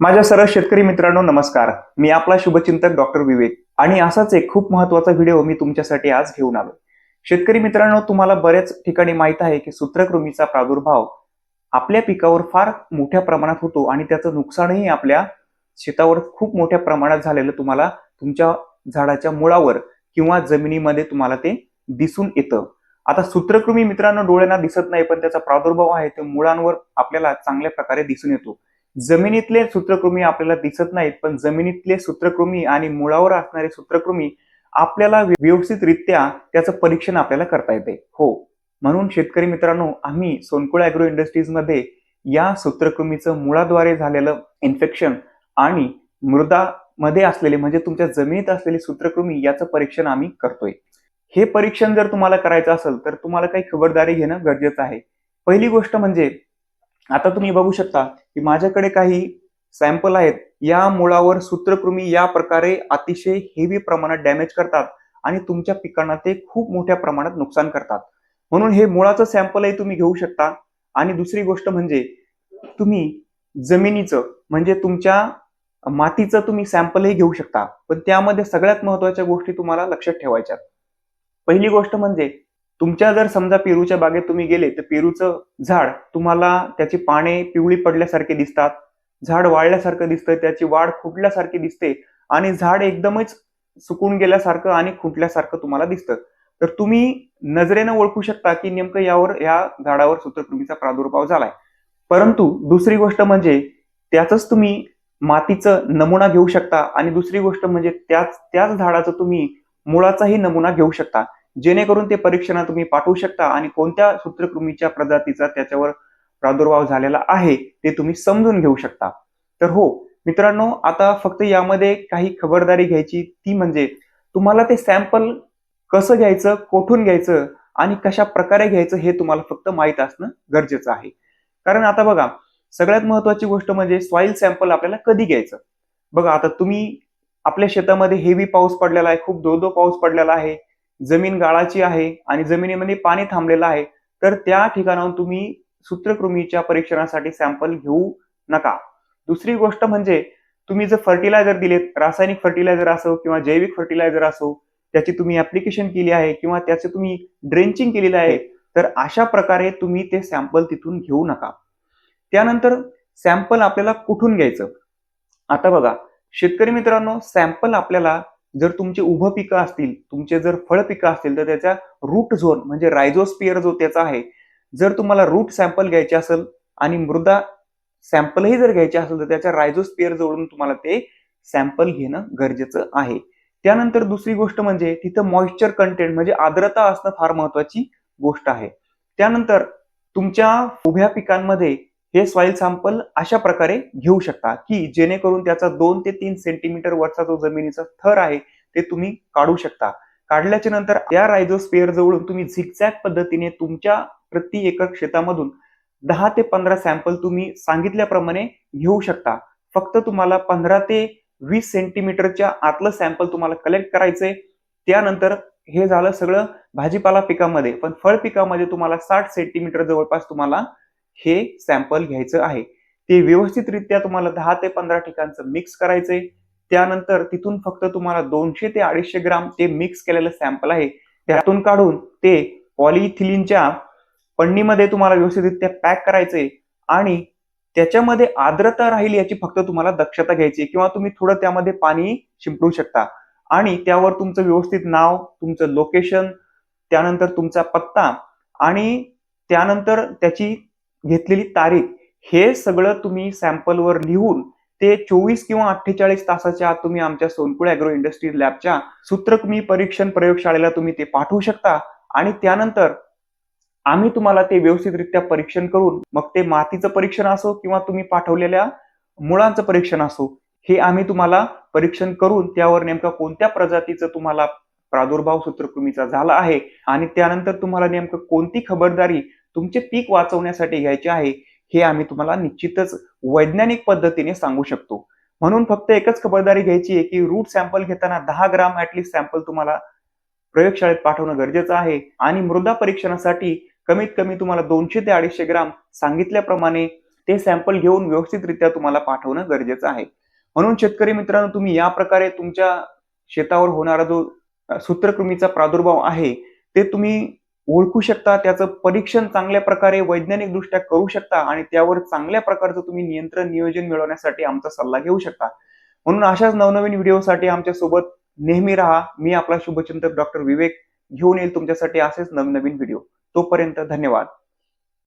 माझ्या सर्व शेतकरी मित्रांनो नमस्कार. मी आपला शुभचिंतक डॉक्टर विवेक आणि असाच एक खूप महत्त्वाचा व्हिडिओ मी तुमच्यासाठी आज घेऊन आलो शेतकरी मित्रांनो तुम्हाला बऱ्याच ठिकाणी माहीत आहे की सूत्रकृमीचा प्रादुर्भाव आपल्या पिकावर फार मोठ्या प्रमाणात होतो आणि त्याचं नुकसानही आपल्या शेतावर खूप मोठ्या प्रमाणात झालेलं तुम्हाला तुमच्या झाडाच्या मुळावर किंवा जमिनीमध्ये तुम्हाला ते दिसून येतं. आता सूत्रकृमी मित्रांनो डोळ्यांना दिसत नाही पण त्याचा प्रादुर्भाव आहे तो मुळांवर आपल्याला चांगल्या प्रकारे दिसून येतो. जमिनीतले सूत्रकृमी आपल्याला दिसत नाहीत पण जमिनीतले सूत्रकृमी आणि मुळावर असणारे सूत्रकृमी आपल्याला व्यवस्थितरित्या त्याचं परीक्षण आपल्याला करता येते. हो. म्हणून शेतकरी मित्रांनो आम्ही सोनकुळ अॅग्रो इंडस्ट्रीजमध्ये या सूत्रकृमीचं मुळाद्वारे झालेलं इन्फेक्शन आणि मृदा मध्ये असलेले म्हणजे तुमच्या जमिनीत असलेले सूत्रकृमी याचं परीक्षण आम्ही करतोय. हे परीक्षण जर तुम्हाला करायचं असेल तर तुम्हाला काही खबरदारी घेणं गरजेचं आहे. पहिली गोष्ट म्हणजे आता तुम्ही बघू शकता की माझ्याकडे काही सॅम्पल आहेत. या मुळावर सूत्रकृमी या प्रकारे अतिशय हेवी प्रमाणात डॅमेज करतात आणि तुमच्या पिकांना ते खूप मोठ्या प्रमाणात नुकसान करतात. म्हणून हे मुळाचं सॅम्पलही तुम्ही घेऊ शकता. आणि दुसरी गोष्ट म्हणजे तुम्ही जमिनीचं म्हणजे तुमच्या मातीचं तुम्ही सॅम्पलही घेऊ शकता. पण त्यामध्ये सगळ्यात महत्त्वाच्या गोष्टी तुम्हाला लक्षात ठेवायच्या पहिली गोष्ट म्हणजे तुमच्या जर समजा पेरूच्या बागेत तुम्ही गेले तर पेरूचं झाड तुम्हाला त्याची पाने पिवळी पडल्यासारखे दिसतात झाड वाळल्यासारखं दिसतं त्याची वाढ खुंटल्यासारखी दिसते आणि झाड एकदमच सुकून गेल्यासारखं आणि खुंटल्यासारखं तुम्हाला दिसतं. तर तुम्ही नजरेनं ओळखू शकता की नेमकं यावर या झाडावर सूत्रकृमीचा प्रादुर्भाव झालाय. परंतु दुसरी गोष्ट म्हणजे त्याचंच तुम्ही मातीचं नमुना घेऊ शकता आणि दुसरी गोष्ट म्हणजे त्याच त्याच झाडाचं तुम्ही मुळाचाही नमुना घेऊ शकता. जेणेकरून ते परीक्षणा तुम्ही पाठवू शकता आणि कोणत्या सूत्रकृमीच्या प्रजातीचा त्याच्यावर प्रादुर्भाव झालेला आहे ते तुम्ही समजून घेऊ शकता. तर हो मित्रांनो आता फक्त यामध्ये काही खबरदारी घ्यायची ती म्हणजे तुम्हाला ते सॅम्पल कसं घ्यायचं कोठून घ्यायचं आणि कशा प्रकारे घ्यायचं हे तुम्हाला फक्त माहीत असणं गरजेचं आहे. कारण आता बघा सगळ्यात महत्वाची गोष्ट म्हणजे सॉइल सॅम्पल आपल्याला कधी घ्यायचं? बघा आता तुम्ही आपल्या शेतामध्ये हेवी पाऊस पडलेला आहे खूप दो दो पाऊस पडलेला आहे जमीन गाळाची आहे आणि जमिनीमध्ये पाणी थांबलेलं आहे तर त्या ठिकाणाहून तुम्ही सूत्रकृमीच्या परीक्षणासाठी सॅम्पल घेऊ नका. दुसरी गोष्ट म्हणजे तुम्ही जर फर्टिलायझर दिलेत रासायनिक फर्टिलायझर असो किंवा जैविक फर्टिलायझर असो त्याची तुम्ही ऍप्लिकेशन केली आहे किंवा त्याचे तुम्ही ड्रेंचिंग केलेलं आहे तर अशा प्रकारे तुम्ही ते सॅम्पल तिथून घेऊ नका. त्यानंतर सॅम्पल आपल्याला कुठून घ्यायचं? आता बघा शेतकरी मित्रांनो सॅम्पल आपल्याला जर तुमचे उभं पिकं असतील तुमचे जर फळ पिकं असतील तर त्याचा रूट झोन म्हणजे रायझोस्पियर जो त्याचा आहे जर तुम्हाला रूट सॅम्पल घ्यायचे असेल आणि मृदा सॅम्पलही जर घ्यायचे असेल तर त्याच्या रायझोस्पियर जोडून तुम्हाला ते सॅम्पल घेणं गरजेचं आहे. त्यानंतर दुसरी गोष्ट म्हणजे तिथं मॉइश्चर कंटेंट म्हणजे आर्द्रता असणं फार महत्वाची गोष्ट आहे. त्यानंतर तुमच्या उभ्या पिकांमध्ये हे सॉइल सॅम्पल अशा प्रकारे घेऊ शकता की जेणेकरून त्याचा दोन ते तीन सेंटीमीटर वरचा जो जमिनीचा थर आहे ते तुम्ही काढू शकता. काढल्याच्या नंतर त्या रायझोस्पेअर जवळून तुम्ही झिकझॅक पद्धतीने तुमच्या प्रति एकर शेतामधून दहा ते पंधरा सॅम्पल तुम्ही सांगितल्याप्रमाणे घेऊ शकता. फक्त तुम्हाला पंधरा ते वीस सेंटीमीटरच्या आतलं सॅम्पल तुम्हाला कलेक्ट करायचंय. त्यानंतर हे झालं सगळं भाजीपाला पिकामध्ये पण फळ पिकामध्ये तुम्हाला साठ सेंटीमीटर जवळपास तुम्हाला हे सॅम्पल घ्यायचं आहे. ते व्यवस्थितरित्या तुम्हाला दहा ते पंधरा ठिकाणचं मिक्स करायचंय. त्यानंतर तिथून फक्त तुम्हाला दोनशे ते अडीचशे ग्राम ते मिक्स केलेलं सॅम्पल आहे. त्यातून काढून ते पॉलिथिलिनच्या पन्नीमध्ये तुम्हाला व्यवस्थितरित्या पॅक करायचंय. आणि त्याच्यामध्ये आर्द्रता राहील याची फक्त तुम्हाला दक्षता घ्यायची किंवा तुम्ही थोडं त्यामध्ये पाणी शिंपडू शकता. आणि त्यावर तुमचं व्यवस्थित नाव तुमचं लोकेशन त्यानंतर तुमचा पत्ता आणि त्यानंतर त्याची घेतलेली तारीख हे सगळं तुम्ही सॅम्पलवर लिहून ते चोवीस किंवा अठ्ठेचाळीस तासाच्या आत तुम्ही आमच्या सोनकुळ अॅग्रो इंडस्ट्री लॅबच्या सूत्रकमी परीक्षण प्रयोगशाळेला तुम्ही ते पाठवू शकता. आणि त्यानंतर आम्ही तुम्हाला ते व्यवस्थितरित्या परीक्षण करून मग ते मातीचं परीक्षण असो किंवा तुम्ही पाठवलेल्या मुळांचं परीक्षण असो हे आम्ही तुम्हाला परीक्षण करून त्यावर नेमका कोणत्या प्रजातीचं तुम्हाला प्रादुर्भाव सूत्रकृमीचा झाला आहे आणि त्यानंतर तुम्हाला नेमकं कोणती खबरदारी तुमचे पीक वाचवण्यासाठी घ्यायचे आहे हे आम्ही तुम्हाला निश्चितच वैज्ञानिक पद्धतीने सांगू शकतो. म्हणून फक्त एकच खबरदारी घ्यायची आहे की रूट सॅम्पल घेताना दहा ग्राम ऍटलिस्ट सॅम्पल तुम्हाला प्रयोगशाळेत पाठवणं गरजेचं आहे आणि मृदा परीक्षणासाठी कमीत कमी तुम्हाला दोनशे ते अडीचशे ग्राम सांगितल्याप्रमाणे ते सॅम्पल घेऊन व्यवस्थितरित्या तुम्हाला पाठवणं गरजेचं आहे. म्हणून शेतकरी मित्रांनो तुम्ही या प्रकारे तुमच्या शेतावर होणारा जो सूत्रकृमीचा प्रादुर्भाव आहे ते तुम्ही ओळखू शकता त्याचं परीक्षण चांगल्या प्रकारे वैज्ञानिक दृष्ट्या करू शकता आणि त्यावर चांगल्या प्रकारचं तुम्ही नियंत्रण नियोजन मिळवण्यासाठी आमचा सल्ला घेऊ शकता. म्हणून अशाच नवनवीन व्हिडिओसाठी आमच्यासोबत नेहमी राहा. मी आपला शुभचिंतक डॉक्टर विवेक घेऊन येईल तुमच्यासाठी असेच नवनवीन व्हिडिओ. तोपर्यंत धन्यवाद.